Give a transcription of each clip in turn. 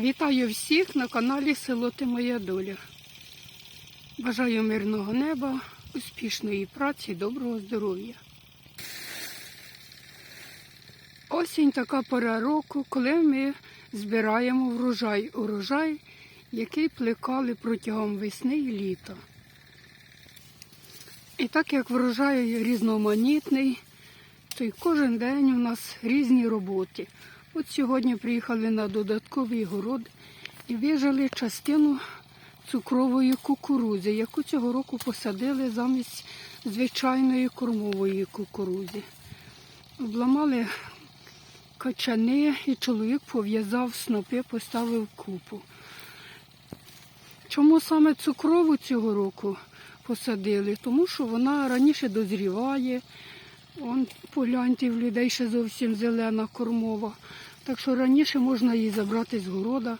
Вітаю всіх на каналі Село Ти Моя Доля. Бажаю мирного неба, успішної праці, доброго здоров'я. Осінь така пора року, коли ми збираємо врожай. Урожай, який плекали протягом весни і літа. І так як врожай різноманітний, то й кожен день у нас різні роботи. От сьогодні приїхали на додатковий город і вижали частину цукрової кукурузи, яку цього року посадили замість звичайної кормової кукурузи. Обламали качани і чоловік пов'язав снопи, поставив купу. Чому саме цукрову цього року посадили? Тому що вона раніше дозріває. Вон, погляньте, в людей ще зовсім зелена кормова. Так що раніше можна її забрати з города,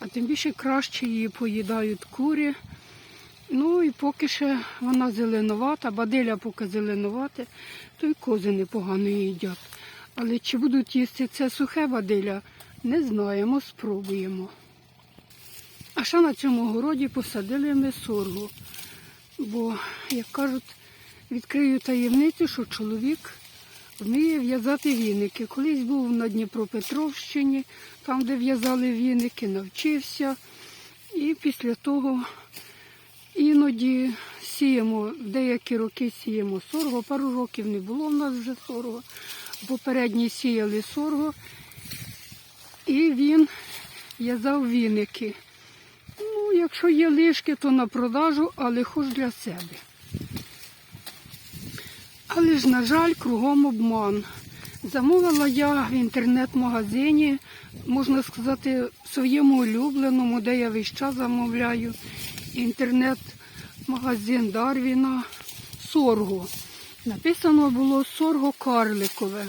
а тим більше краще її поїдають курі. Ну і поки ще вона зеленувата, баделя поки зеленувате, то й кози непогано їдять. Але чи будуть їсти це сухе баделя, не знаємо, спробуємо. А ще на цьому городі посадили ми соргу. Бо, як кажуть, відкрию таємницю, що чоловік вміє в'язати віники. Колись був на Дніпропетровщині, там, де в'язали віники, навчився. І після того іноді сіємо, деякі роки сіємо сорго. Пару років не було в нас вже сорго. Попередні сіяли сорго. І він в'язав віники. Ну, якщо є лишки, то на продажу, але хоч для себе. Але ж, на жаль, кругом обман. Замовила я в інтернет-магазині, можна сказати, в своєму улюбленому, де я весь час замовляю. Інтернет-магазин Дарвіна Сорго. Написано було сорго карликове.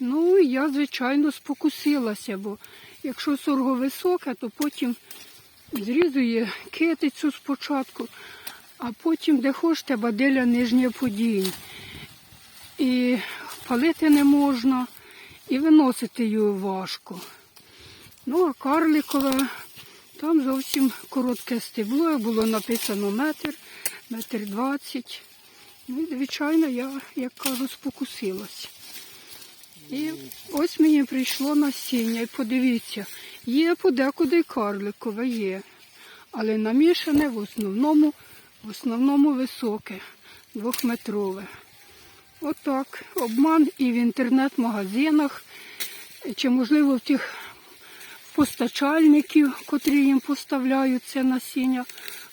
Ну, я, звичайно, спокусилася, бо якщо сорго високе, то потім зрізує китицю спочатку, а потім, де хочете, баделя нижнє подінь. І палити не можна, і виносити його важко. Ну, а карликове, там зовсім коротке стебло, було написано метр, метр двадцять. Ну, звичайно, я, як кажу, спокусилась. І ось мені прийшло насіння. І подивіться, є подекуди карликове є. Але намішане в основному, в основному високе, двохметрове. Отак. Обман і в інтернет-магазинах, чи, можливо, в тих постачальників, котрі їм поставляють це насіння.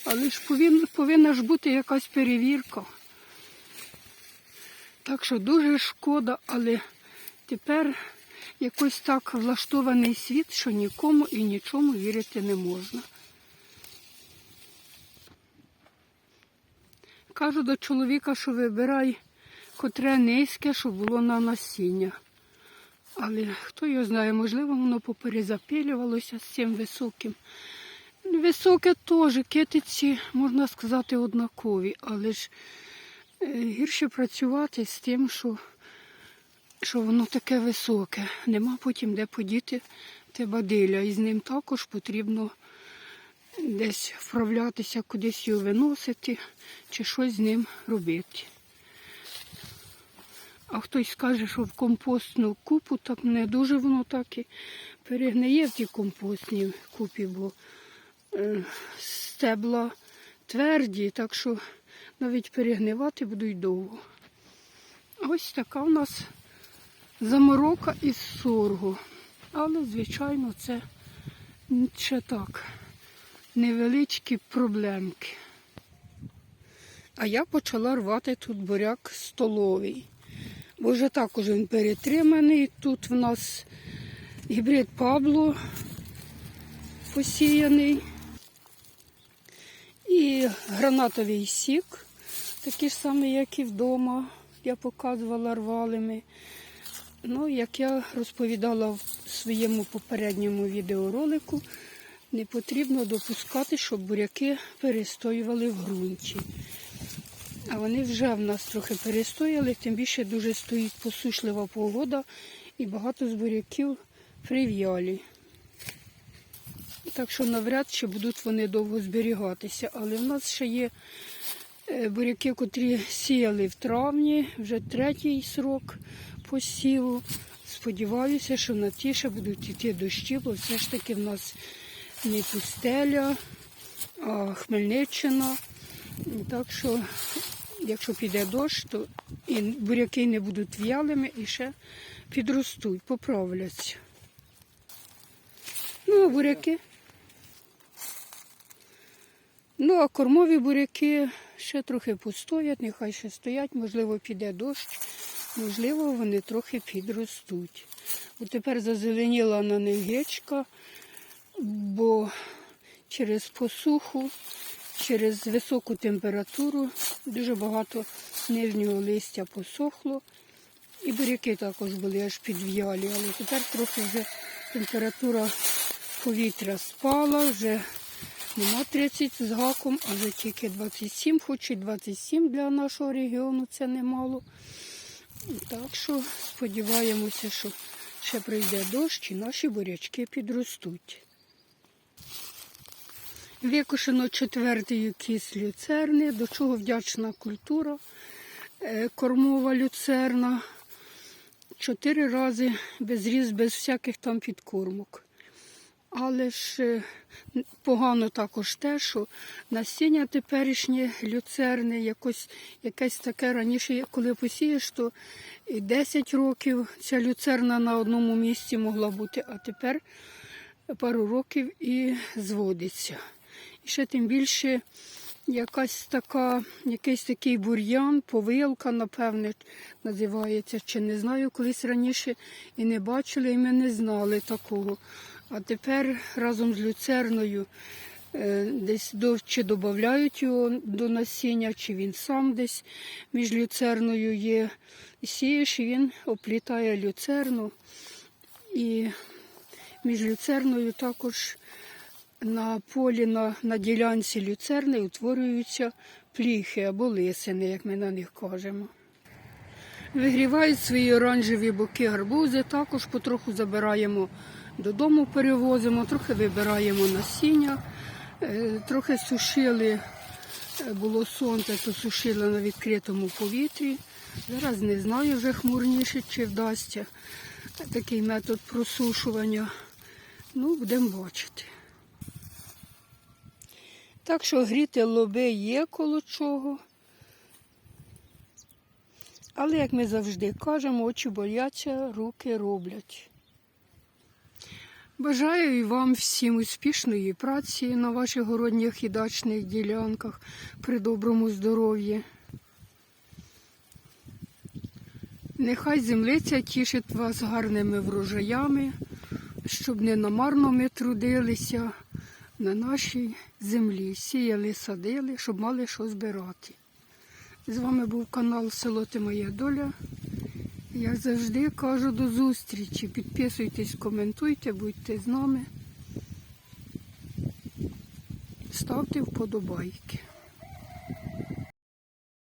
Але ж повинна, повинна ж бути якась перевірка. Так що дуже шкода, але тепер якось так влаштований світ, що нікому і нічому вірити не можна. Кажу до чоловіка, що вибирай котре низьке, щоб було на насіння. Але хто його знає, можливо, воно поперезапилювалося з цим високим. Високе теж, китиці, можна сказати, однакові, але ж е, гірше працювати з тим, що, що воно таке високе. Нема потім де подіти те бадиля. І з ним також потрібно десь вправлятися, кудись його виносити чи щось з ним робити. А хтось скаже, що в компостну купу так не дуже воно так і перегниє в тій компостній купі, бо е, стебла тверді, так що навіть перегнивати будуть довго. Ось така у нас заморока із соргу. Але, звичайно, це ще так, невеличкі проблемки. А я почала рвати тут буряк столовий. Бо вже також він перетриманий. Тут в нас гібрид Пабло посіяний. І гранатовий сік, такий ж самий, як і вдома. Я показувала рвалими. Ну, як я розповідала в своєму попередньому відеоролику, не потрібно допускати, щоб буряки перестоювали в ґрунті. А вони вже в нас трохи перестояли, тим більше дуже стоїть посушлива погода і багато з буряків прив'ялі. Так що навряд чи будуть вони довго зберігатися. Але в нас ще є е, буряки, котрі сіяли в травні, вже третій срок посіву. Сподіваюся, що на ті ще будуть йти дощі, бо все ж таки в нас не пустеля, а Хмельниччина. Так що, якщо піде дощ, то і буряки не будуть в'ялими і ще підростуть, поправляться. Ну, а буряки. Ну, а кормові буряки ще трохи постоять, нехай ще стоять, можливо, піде дощ, можливо, вони трохи підростуть. От тепер зазеленіла на них гечка, бо через посуху, через високу температуру дуже багато нижнього листя посохло. І буряки також були аж підв'ялі, але тепер трохи вже температура повітря спала, вже нема 30 з гаком, а вже тільки 27, хоч і 27 для нашого регіону це немало. Так що сподіваємося, що ще прийде дощ і наші бурячки підростуть. Викошено четвертий кіс люцерни, до чого вдячна культура, е, кормова люцерна. Чотири рази без різ, без всяких там підкормок. Але ж е, погано також те, що насіння теперішнє люцерни, якось якесь таке раніше, коли посієш, то 10 років ця люцерна на одному місці могла бути, а тепер пару років і зводиться. І ще тим більше якась така, якийсь такий бур'ян, повилка, напевне, називається. Чи не знаю, колись раніше і не бачили, і ми не знали такого. А тепер разом з люцерною е, десь до, чи додають його до насіння, чи він сам десь між люцерною є. І сієш, і він оплітає люцерну. І між люцерною також на полі, на, на ділянці люцерни утворюються пліхи або лисини, як ми на них кажемо. Вигрівають свої оранжеві боки гарбузи, також потроху забираємо додому, перевозимо, трохи вибираємо насіння, Е, трохи сушили, е, було сонце, то сушили на відкритому повітрі. Зараз не знаю вже хмурніше, чи вдасться такий метод просушування. Ну, будемо бачити. Так що гріти лоби є коло чого. Але, як ми завжди кажемо, очі бояться, руки роблять. Бажаю і вам всім успішної праці на ваших городніх і дачних ділянках при доброму здоров'ї. Нехай землиця тішить вас гарними врожаями, щоб не намарно ми трудилися на нашій землі, сіяли, садили, щоб мали що збирати. З вами був канал Село Ти Моя Доля. Як завжди кажу до зустрічі. Підписуйтесь, коментуйте, будьте з нами. Ставте вподобайки.